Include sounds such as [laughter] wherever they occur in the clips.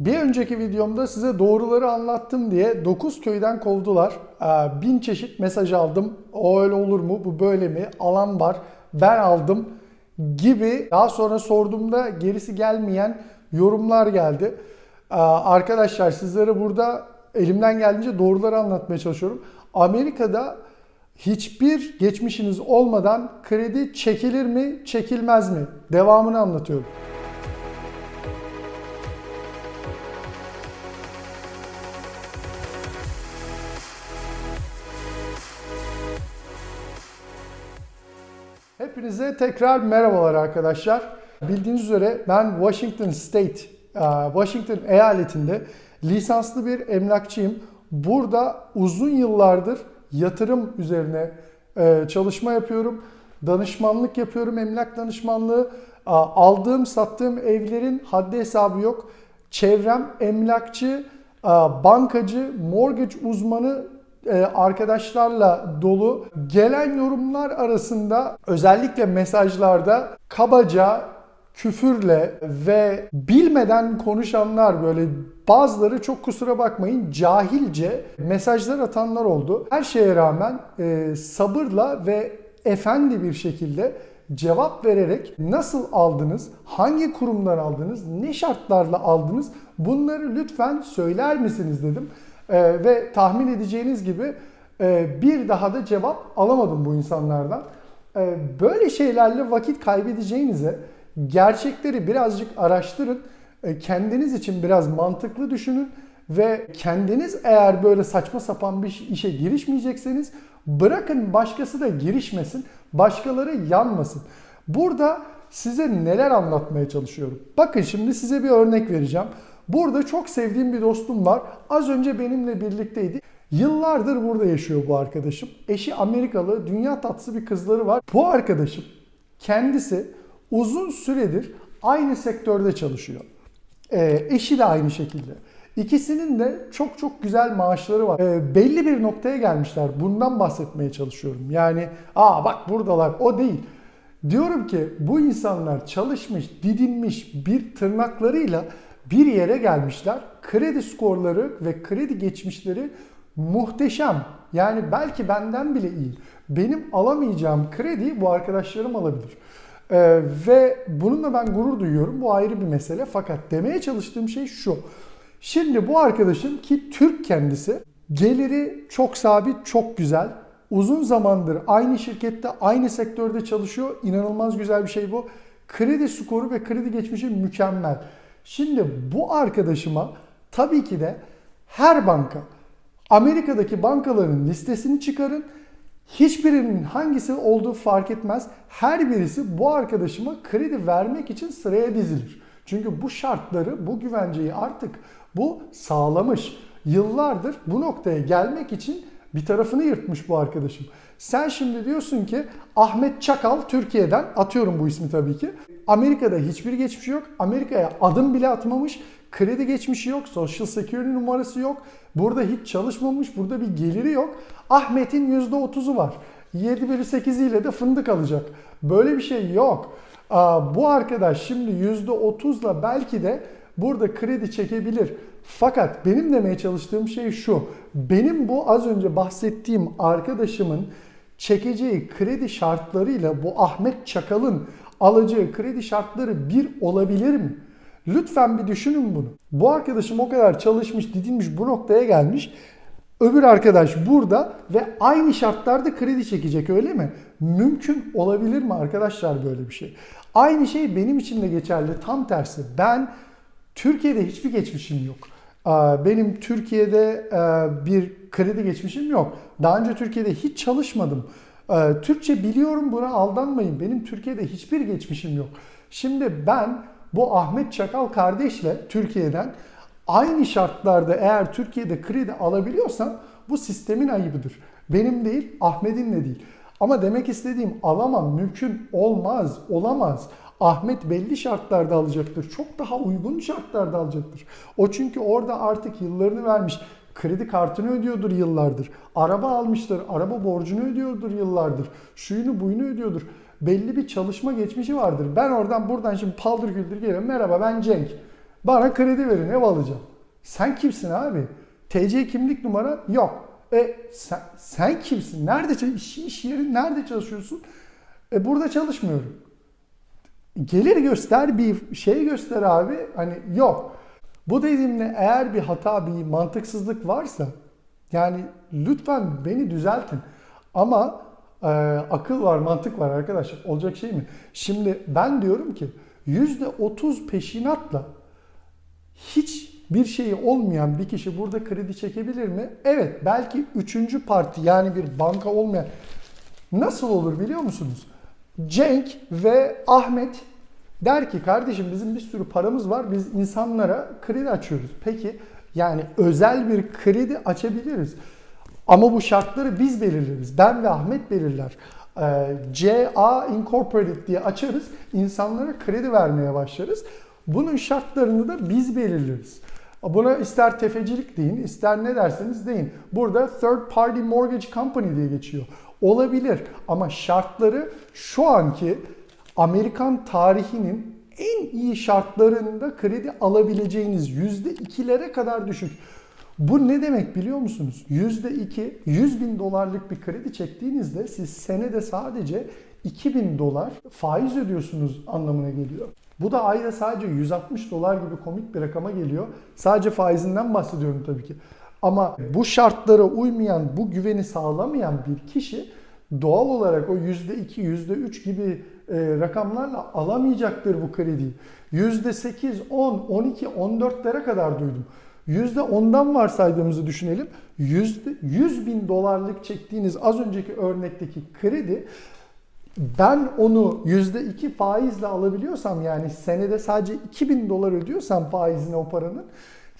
Bir önceki videomda size doğruları anlattım diye 9 köyden kovdular. Ee, Bin çeşit mesaj aldım. O öyle olur mu? Bu böyle mi? Alan var. Ben aldım gibi. Daha sonra sorduğumda gerisi gelmeyen yorumlar geldi. Ee, Arkadaşlar sizlere burada elimden geldiğince doğruları anlatmaya çalışıyorum. Amerika'da hiçbir geçmişiniz olmadan kredi çekilir mi, çekilmez mi? Devamını anlatıyorum. Hepinize tekrar merhabalar arkadaşlar. Bildiğiniz üzere ben Washington State, e, Washington eyaletinde lisanslı bir emlakçıyım. Burada uzun yıllardır yatırım üzerine e, çalışma yapıyorum. Danışmanlık yapıyorum, emlak danışmanlığı. A, Aldığım, sattığım evlerin haddi hesabı yok. Çevrem emlakçı, bankacı, mortgage uzmanı e, arkadaşlarla dolu. Gelen yorumlar arasında özellikle mesajlarda kabaca küfürle ve bilmeden konuşanlar böyle bazıları çok kusura bakmayın cahilce mesajlar atanlar oldu. Her şeye rağmen e, sabırla ve efendi bir şekilde cevap vererek nasıl aldınız, hangi kurumdan aldınız, ne şartlarla aldınız bunları lütfen söyler misiniz dedim. Ee, ve tahmin edeceğiniz gibi e, bir daha da cevap alamadım bu insanlardan. Ee, böyle şeylerle vakit kaybedeceğinize gerçekleri birazcık araştırın. E, kendiniz için biraz mantıklı düşünün ve kendiniz eğer böyle saçma sapan bir işe girişmeyecekseniz bırakın başkası da girişmesin, başkaları yanmasın. Burada size neler anlatmaya çalışıyorum. Bakın şimdi size bir örnek vereceğim. Burada çok sevdiğim bir dostum var. Az önce benimle birlikteydi. Yıllardır burada yaşıyor bu arkadaşım. Eşi Amerikalı, dünya tatlısı bir kızları var. Bu arkadaşım kendisi uzun süredir aynı sektörde çalışıyor. Ee, eşi de aynı şekilde. İkisinin de çok çok güzel maaşları var. Ee, belli bir noktaya gelmişler. Bundan bahsetmeye çalışıyorum. Yani aa bak buradalar o değil. Diyorum ki bu insanlar çalışmış, didinmiş bir tırnaklarıyla bir yere gelmişler. Kredi skorları ve kredi geçmişleri muhteşem. Yani belki benden bile iyi. Benim alamayacağım krediyi bu arkadaşlarım alabilir. Ee, ve bununla ben gurur duyuyorum. Bu ayrı bir mesele. Fakat demeye çalıştığım şey şu. Şimdi bu arkadaşım ki Türk kendisi geliri çok sabit, çok güzel. Uzun zamandır aynı şirkette, aynı sektörde çalışıyor. İnanılmaz güzel bir şey bu. Kredi skoru ve kredi geçmişi mükemmel. Şimdi bu arkadaşıma tabii ki de her banka Amerika'daki bankaların listesini çıkarın. Hiçbirinin hangisi olduğu fark etmez. Her birisi bu arkadaşıma kredi vermek için sıraya dizilir. Çünkü bu şartları, bu güvenceyi artık bu sağlamış. Yıllardır bu noktaya gelmek için bir tarafını yırtmış bu arkadaşım. Sen şimdi diyorsun ki Ahmet Çakal Türkiye'den atıyorum bu ismi tabii ki. Amerika'da hiçbir geçmişi yok. Amerika'ya adım bile atmamış. Kredi geçmişi yok. Social Security numarası yok. Burada hiç çalışmamış. Burada bir geliri yok. Ahmet'in %30'u var. 7 bölü 8 ile de fındık alacak. Böyle bir şey yok. Bu arkadaş şimdi %30'la belki de burada kredi çekebilir. Fakat benim demeye çalıştığım şey şu. Benim bu az önce bahsettiğim arkadaşımın çekeceği kredi şartlarıyla bu Ahmet Çakal'ın alacağı kredi şartları bir olabilir mi? Lütfen bir düşünün bunu. Bu arkadaşım o kadar çalışmış, didinmiş, bu noktaya gelmiş. Öbür arkadaş burada ve aynı şartlarda kredi çekecek öyle mi? Mümkün olabilir mi arkadaşlar böyle bir şey? Aynı şey benim için de geçerli. Tam tersi. Ben Türkiye'de hiçbir geçmişim yok. Benim Türkiye'de bir kredi geçmişim yok. Daha önce Türkiye'de hiç çalışmadım. Türkçe biliyorum buna aldanmayın. Benim Türkiye'de hiçbir geçmişim yok. Şimdi ben bu Ahmet Çakal kardeşle Türkiye'den aynı şartlarda eğer Türkiye'de kredi alabiliyorsam bu sistemin ayıbıdır. Benim değil, Ahmet'in de değil. Ama demek istediğim alamam, mümkün olmaz, olamaz. Ahmet belli şartlarda alacaktır. Çok daha uygun şartlarda alacaktır. O çünkü orada artık yıllarını vermiş. Kredi kartını ödüyordur yıllardır. Araba almıştır. Araba borcunu ödüyordur yıllardır. Şuyunu buyunu ödüyordur. Belli bir çalışma geçmişi vardır. Ben oradan buradan şimdi paldır güldür geliyorum. Merhaba ben Cenk. Bana kredi verin ev alacağım. Sen kimsin abi? TC kimlik numaran yok. E sen, sen kimsin? Nerede iş, iş yerin nerede çalışıyorsun? E burada çalışmıyorum. Gelir göster bir şey göster abi. Hani yok. Bu dediğimde eğer bir hata, bir mantıksızlık varsa yani lütfen beni düzeltin. Ama e, akıl var, mantık var arkadaşlar. Olacak şey mi? Şimdi ben diyorum ki %30 peşinatla hiç bir şeyi olmayan bir kişi burada kredi çekebilir mi? Evet, belki üçüncü parti yani bir banka olmayan nasıl olur biliyor musunuz? Cenk ve Ahmet der ki kardeşim bizim bir sürü paramız var biz insanlara kredi açıyoruz. Peki yani özel bir kredi açabiliriz. Ama bu şartları biz belirleriz. Ben ve Ahmet belirler. Ee, CA Incorporated diye açarız. insanlara kredi vermeye başlarız. Bunun şartlarını da biz belirleriz. Buna ister tefecilik deyin, ister ne derseniz deyin. Burada third party mortgage company diye geçiyor. Olabilir ama şartları şu anki Amerikan tarihinin en iyi şartlarında kredi alabileceğiniz %2'lere kadar düşük. Bu ne demek biliyor musunuz? %2, 100 bin dolarlık bir kredi çektiğinizde siz senede sadece 2000 dolar faiz ödüyorsunuz anlamına geliyor. Bu da ayda sadece 160 dolar gibi komik bir rakama geliyor. Sadece faizinden bahsediyorum tabii ki. Ama bu şartlara uymayan, bu güveni sağlamayan bir kişi doğal olarak o %2, %3 gibi rakamlarla alamayacaktır bu krediyi. %8, 10, 12, 14'lere kadar duydum. %10'dan varsaydığımızı düşünelim. Yüzde, 100 bin dolarlık çektiğiniz az önceki örnekteki kredi ben onu %2 faizle alabiliyorsam yani senede sadece 2000 dolar ödüyorsam faizine o paranın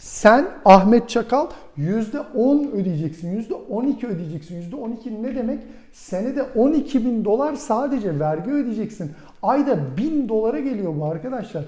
sen Ahmet Çakal %10 ödeyeceksin, %12 ödeyeceksin. %12 ne demek? Senede 12 bin dolar sadece vergi ödeyeceksin. Ayda 1000 dolara geliyor bu arkadaşlar.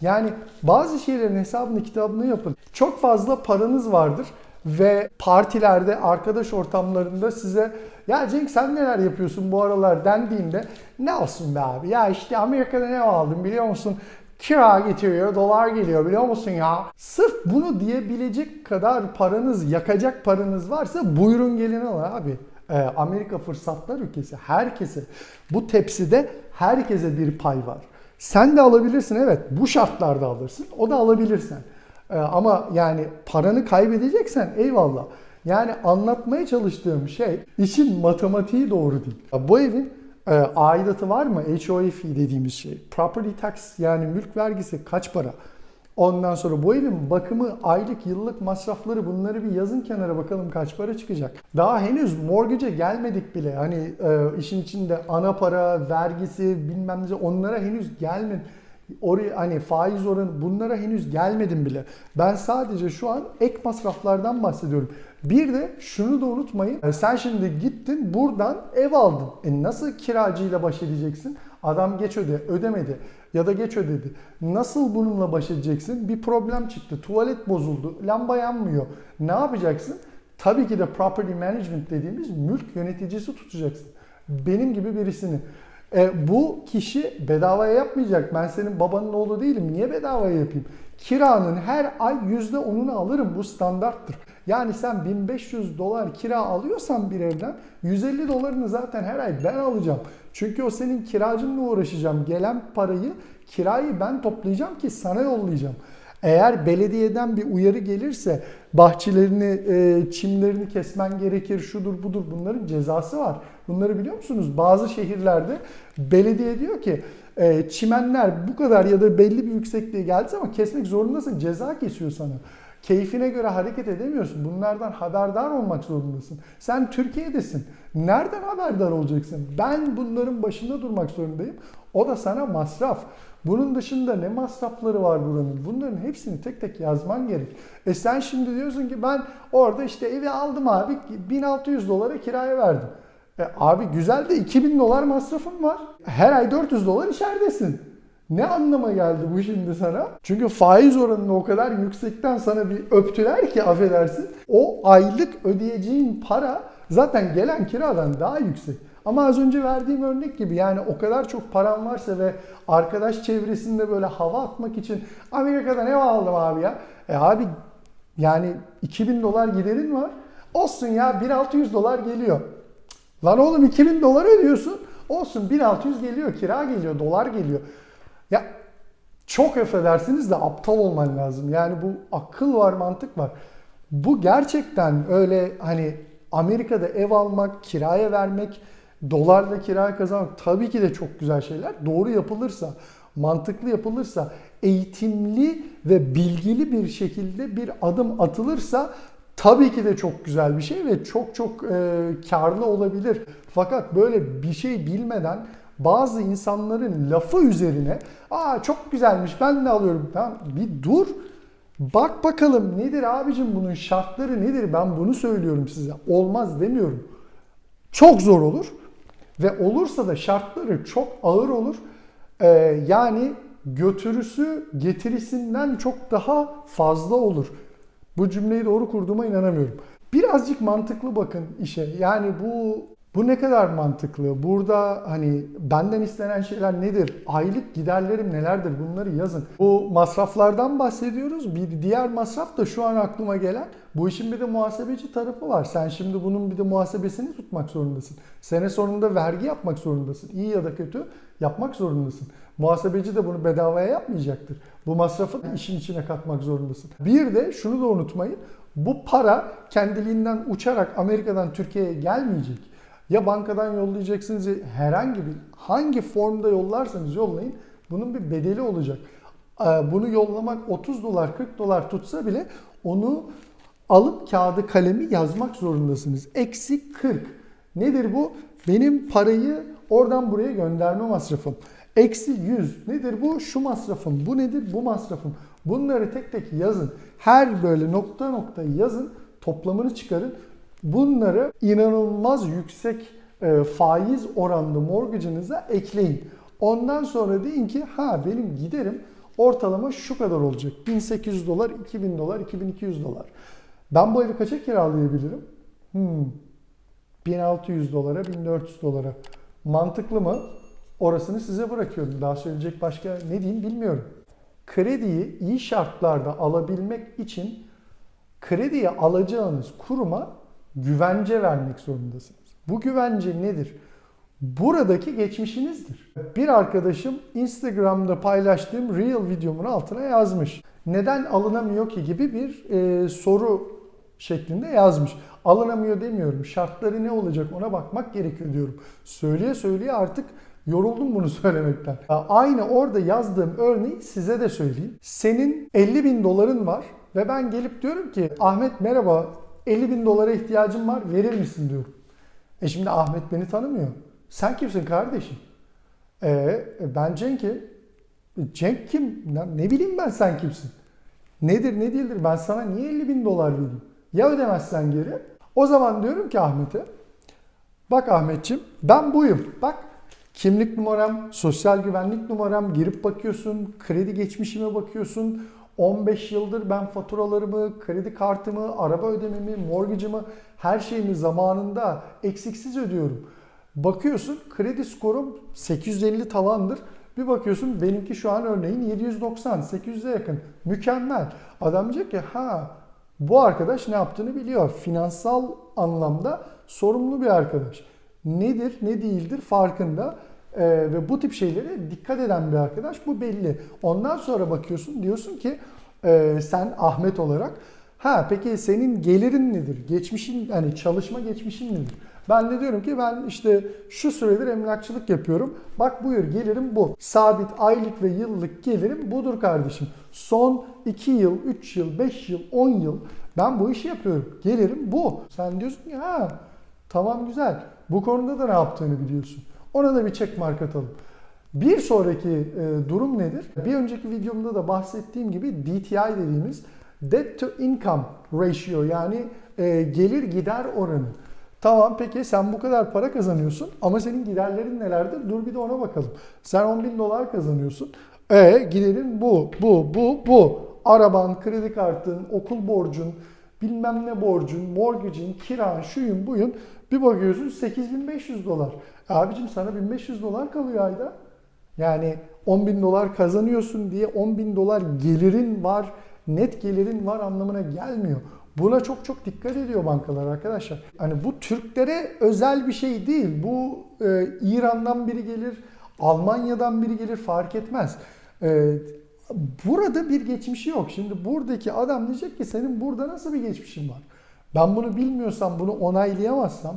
Yani bazı şeylerin hesabını kitabını yapın. Çok fazla paranız vardır ve partilerde, arkadaş ortamlarında size ya Cenk sen neler yapıyorsun bu aralar dendiğinde ne olsun be abi ya işte Amerika'da ne aldım biliyor musun? Kira getiriyor, dolar geliyor biliyor musun ya? Sırf bunu diyebilecek kadar paranız, yakacak paranız varsa buyurun gelin alın abi. Ee, Amerika fırsatlar ülkesi. Herkese, bu tepside herkese bir pay var. Sen de alabilirsin evet. Bu şartlarda alırsın. O da alabilirsen. Ee, ama yani paranı kaybedeceksen eyvallah. Yani anlatmaya çalıştığım şey işin matematiği doğru değil. Bu evin e, aidatı var mı? HOA dediğimiz şey. Property tax yani mülk vergisi kaç para? Ondan sonra bu evin bakımı, aylık, yıllık masrafları bunları bir yazın kenara bakalım kaç para çıkacak. Daha henüz mortgage'e gelmedik bile. Hani e, işin içinde ana para, vergisi, bilmem ne onlara henüz gelmedik. Oraya hani faiz oranı bunlara henüz gelmedim bile. Ben sadece şu an ek masraflardan bahsediyorum. Bir de şunu da unutmayın. Sen şimdi gittin buradan ev aldın. E nasıl kiracıyla baş edeceksin? Adam geç öde, ödemedi ya da geç ödedi. Nasıl bununla baş edeceksin? Bir problem çıktı. Tuvalet bozuldu. Lamba yanmıyor. Ne yapacaksın? Tabii ki de property management dediğimiz mülk yöneticisi tutacaksın. Benim gibi birisini. E, bu kişi bedavaya yapmayacak. Ben senin babanın oğlu değilim. Niye bedavaya yapayım? Kiranın her ay %10'unu alırım. Bu standarttır. Yani sen 1500 dolar kira alıyorsan bir evden 150 dolarını zaten her ay ben alacağım. Çünkü o senin kiracınla uğraşacağım. Gelen parayı kirayı ben toplayacağım ki sana yollayacağım. Eğer belediyeden bir uyarı gelirse bahçelerini, e, çimlerini kesmen gerekir, şudur budur bunların cezası var. Bunları biliyor musunuz? Bazı şehirlerde belediye diyor ki e, çimenler bu kadar ya da belli bir yüksekliğe geldi ama kesmek zorundasın. Ceza kesiyor sana. Keyfine göre hareket edemiyorsun. Bunlardan haberdar olmak zorundasın. Sen Türkiye'desin. Nereden haberdar olacaksın? Ben bunların başında durmak zorundayım. O da sana masraf. Bunun dışında ne masrafları var buranın? Bunların hepsini tek tek yazman gerek. E sen şimdi diyorsun ki ben orada işte evi aldım abi 1600 dolara kiraya verdim. E abi güzel de 2000 dolar masrafım var. Her ay 400 dolar içeridesin. Ne anlama geldi bu şimdi sana? Çünkü faiz oranını o kadar yüksekten sana bir öptüler ki affedersin. O aylık ödeyeceğin para zaten gelen kiradan daha yüksek. Ama az önce verdiğim örnek gibi yani o kadar çok param varsa ve arkadaş çevresinde böyle hava atmak için Amerika'dan ev aldım abi ya. E abi yani 2000 dolar giderin var. Olsun ya 1600 dolar geliyor. Lan oğlum 2000 dolar ödüyorsun. Olsun 1600 geliyor, kira geliyor, dolar geliyor. Ya çok affedersiniz de aptal olman lazım. Yani bu akıl var, mantık var. Bu gerçekten öyle hani Amerika'da ev almak, kiraya vermek, dolarla kiraya kazanmak tabii ki de çok güzel şeyler. Doğru yapılırsa, mantıklı yapılırsa, eğitimli ve bilgili bir şekilde bir adım atılırsa tabii ki de çok güzel bir şey ve çok çok e, karlı olabilir. Fakat böyle bir şey bilmeden bazı insanların lafı üzerine aa çok güzelmiş ben de alıyorum. Tamam bir dur. Bak bakalım nedir abicim bunun şartları nedir? Ben bunu söylüyorum size. Olmaz demiyorum. Çok zor olur ve olursa da şartları çok ağır olur. Ee, yani götürüsü getirisinden çok daha fazla olur. Bu cümleyi doğru kurduğuma inanamıyorum. Birazcık mantıklı bakın işe. Yani bu bu ne kadar mantıklı? Burada hani benden istenen şeyler nedir? Aylık giderlerim nelerdir? Bunları yazın. Bu masraflardan bahsediyoruz. Bir diğer masraf da şu an aklıma gelen bu işin bir de muhasebeci tarafı var. Sen şimdi bunun bir de muhasebesini tutmak zorundasın. Sene sonunda vergi yapmak zorundasın. İyi ya da kötü yapmak zorundasın. Muhasebeci de bunu bedavaya yapmayacaktır. Bu masrafı işin içine katmak zorundasın. Bir de şunu da unutmayın. Bu para kendiliğinden uçarak Amerika'dan Türkiye'ye gelmeyecek. Ya bankadan yollayacaksınız ya herhangi bir hangi formda yollarsanız yollayın bunun bir bedeli olacak. Ee, Bunu yollamak 30 dolar 40 dolar tutsa bile onu alıp kağıdı kalemi yazmak zorundasınız. Eksi 40. Nedir bu? Benim parayı oradan buraya gönderme masrafım. Eksi 100. Nedir bu? Şu masrafım. Bu nedir? Bu masrafım. Bunları tek tek yazın. Her böyle nokta nokta yazın. Toplamını çıkarın. Bunları inanılmaz yüksek e, faiz oranlı mortgage'ınıza ekleyin. Ondan sonra deyin ki ha benim giderim ortalama şu kadar olacak. 1800 dolar, 2000 dolar, 2200 dolar. Ben bu evi kaça kiralayabilirim? Hmm. 1600 dolara, 1400 dolara. Mantıklı mı? Orasını size bırakıyorum. Daha söyleyecek başka ne diyeyim bilmiyorum. Krediyi iyi şartlarda alabilmek için krediye alacağınız kuruma güvence vermek zorundasınız. Bu güvence nedir? Buradaki geçmişinizdir. Bir arkadaşım Instagram'da paylaştığım Reel videomun altına yazmış. Neden alınamıyor ki gibi bir e, soru şeklinde yazmış. Alınamıyor demiyorum. Şartları ne olacak ona bakmak gerekiyor diyorum. Söyleye söyleye artık yoruldum bunu [laughs] söylemekten. Aynı orada yazdığım örneği size de söyleyeyim. Senin 50 bin doların var ve ben gelip diyorum ki Ahmet merhaba 50 bin dolara ihtiyacım var verir misin diyorum. E şimdi Ahmet beni tanımıyor. Sen kimsin kardeşim? E, ben Cenk'im. E, Cenk kim? Ne, ne bileyim ben sen kimsin? Nedir ne değildir ben sana niye 50 bin dolar vereyim? Ya ödemezsen geri? O zaman diyorum ki Ahmet'e bak Ahmetçim ben buyum. Bak kimlik numaram, sosyal güvenlik numaram girip bakıyorsun, kredi geçmişime bakıyorsun. 15 yıldır ben faturalarımı, kredi kartımı, araba ödememi, mortgage'ımı her şeyimi zamanında eksiksiz ödüyorum. Bakıyorsun kredi skorum 850 tavandır. Bir bakıyorsun benimki şu an örneğin 790, 800'e yakın. Mükemmel. Adam diyecek ki ha bu arkadaş ne yaptığını biliyor. Finansal anlamda sorumlu bir arkadaş. Nedir, ne değildir farkında. Ee, ve bu tip şeylere dikkat eden bir arkadaş bu belli. Ondan sonra bakıyorsun diyorsun ki e, sen Ahmet olarak ha peki senin gelirin nedir? Geçmişin hani çalışma geçmişin nedir? Ben de diyorum ki ben işte şu süredir emlakçılık yapıyorum. Bak buyur gelirim bu. Sabit aylık ve yıllık gelirim budur kardeşim. Son 2 yıl, 3 yıl, 5 yıl, 10 yıl ben bu işi yapıyorum. Gelirim bu. Sen diyorsun ki ha tamam güzel. Bu konuda da ne yaptığını biliyorsun. Ona da bir check mark atalım. Bir sonraki e, durum nedir? Bir önceki videomda da bahsettiğim gibi DTI dediğimiz Debt to Income Ratio yani e, gelir gider oranı. Tamam peki sen bu kadar para kazanıyorsun ama senin giderlerin nelerdir? Dur bir de ona bakalım. Sen 10 bin dolar kazanıyorsun. E giderin bu, bu, bu, bu. Araban, kredi kartın, okul borcun, bilmem ne borcun, mortgage'in, kiran, şuyun buyun. Bir bakıyorsun 8500 dolar. Abicim sana 1500 dolar kalıyor ayda. Yani 10 bin dolar kazanıyorsun diye 10 bin dolar gelirin var, net gelirin var anlamına gelmiyor. Buna çok çok dikkat ediyor bankalar arkadaşlar. Hani bu Türklere özel bir şey değil. Bu e, İran'dan biri gelir, Almanya'dan biri gelir fark etmez. E, burada bir geçmişi yok. Şimdi buradaki adam diyecek ki senin burada nasıl bir geçmişin var? Ben bunu bilmiyorsam, bunu onaylayamazsam,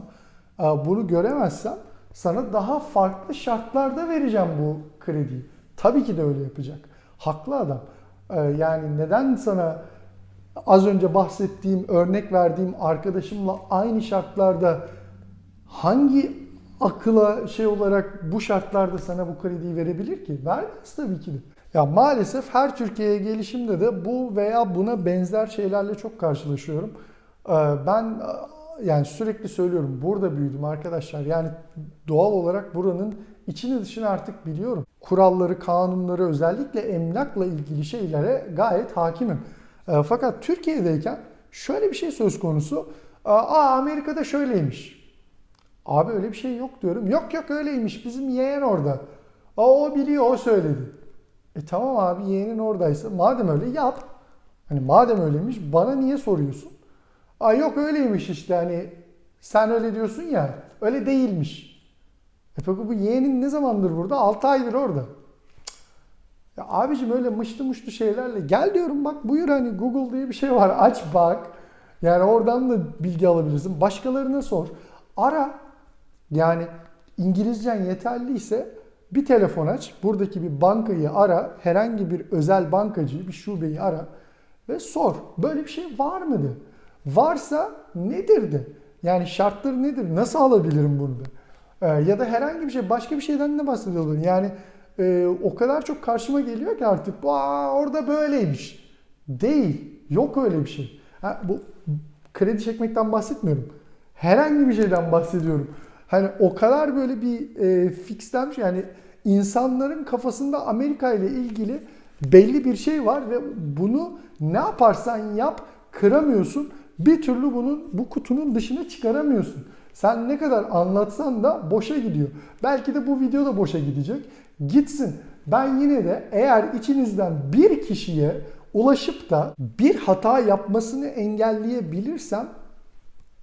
e, bunu göremezsem sana daha farklı şartlarda vereceğim bu krediyi. Tabii ki de öyle yapacak. Haklı adam. E, Yani neden sana az önce bahsettiğim, örnek verdiğim arkadaşımla aynı şartlarda hangi akıla şey olarak bu şartlarda sana bu krediyi verebilir ki? Vermez tabii ki de. Ya maalesef her Türkiye'ye gelişimde de bu veya buna benzer şeylerle çok karşılaşıyorum. Ee, Ben yani sürekli söylüyorum burada büyüdüm arkadaşlar. Yani doğal olarak buranın içini dışını artık biliyorum. Kuralları, kanunları özellikle emlakla ilgili şeylere gayet hakimim. E, Fakat Türkiye'deyken şöyle bir şey söz konusu. Aa Amerika'da şöyleymiş. Abi öyle bir şey yok diyorum. Yok yok öyleymiş. Bizim yeğen orada. Aa, o biliyor o söyledi. E tamam abi yeğenin oradaysa madem öyle yap. Hani madem öyleymiş bana niye soruyorsun? Aa yok öyleymiş işte hani sen öyle diyorsun ya öyle değilmiş. E peki bu yeğenin ne zamandır burada? 6 aydır orada. Ya abicim öyle mışlı mışlı şeylerle gel diyorum bak buyur hani Google diye bir şey var aç bak. Yani oradan da bilgi alabilirsin. Başkalarına sor. Ara. Yani İngilizcen yeterliyse bir telefon aç. Buradaki bir bankayı ara. Herhangi bir özel bankacıyı, bir şubeyi ara ve sor. Böyle bir şey var mıdır? Varsa nedir de? Yani şartları nedir? Nasıl alabilirim bunu da? Ee, ya da herhangi bir şey, başka bir şeyden ne bahsediyorlar? Yani e, o kadar çok karşıma geliyor ki artık Aa, orada böyleymiş. Değil. Yok öyle bir şey. Ha, bu kredi çekmekten bahsetmiyorum. Herhangi bir şeyden bahsediyorum. Hani o kadar böyle bir e, fixlenmiş yani insanların kafasında Amerika ile ilgili belli bir şey var ve bunu ne yaparsan yap kıramıyorsun. Bir türlü bunun bu kutunun dışına çıkaramıyorsun. Sen ne kadar anlatsan da boşa gidiyor. Belki de bu video da boşa gidecek. Gitsin. Ben yine de eğer içinizden bir kişiye ulaşıp da bir hata yapmasını engelleyebilirsem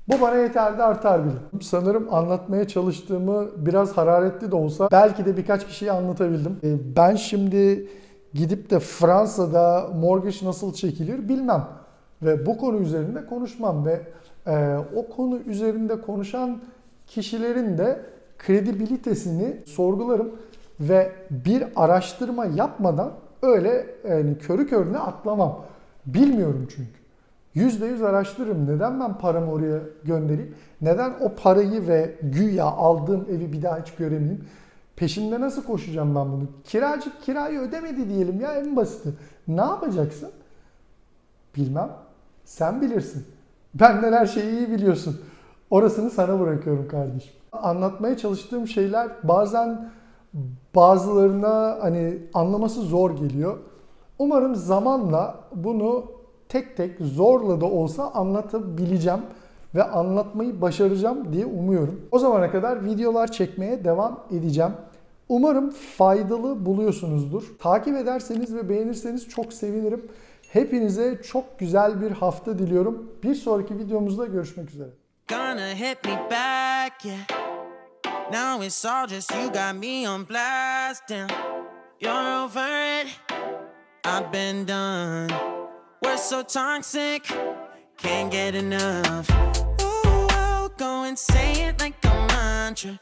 bu bana yeterli artar bile. Sanırım anlatmaya çalıştığımı biraz hararetli de olsa belki de birkaç kişiye anlatabildim. E, Ben şimdi gidip de Fransa'da mortgage nasıl çekilir bilmem. Ve bu konu üzerinde konuşmam ve e, o konu üzerinde konuşan kişilerin de kredibilitesini sorgularım ve bir araştırma yapmadan öyle yani körü körüne atlamam. Bilmiyorum çünkü. %100 araştırırım. Neden ben paramı oraya göndereyim? Neden o parayı ve güya aldığım evi bir daha hiç göremeyeyim? Peşinde nasıl koşacağım ben bunu? Kiracı kirayı ödemedi diyelim ya en basiti. Ne yapacaksın? Bilmem. Sen bilirsin. Benden her şeyi iyi biliyorsun. Orasını sana bırakıyorum kardeşim. Anlatmaya çalıştığım şeyler bazen bazılarına hani anlaması zor geliyor. Umarım zamanla bunu tek tek zorla da olsa anlatabileceğim ve anlatmayı başaracağım diye umuyorum. O zamana kadar videolar çekmeye devam edeceğim. Umarım faydalı buluyorsunuzdur. Takip ederseniz ve beğenirseniz çok sevinirim. Hepinize çok güzel bir hafta diliyorum. Bir sonraki videomuzda görüşmek üzere. Gonna hit me back, yeah. Now it's all just you got me on blast. You're over it, I've been done. We're so toxic, can't get enough. Ooh, I'll go and say it like a mantra.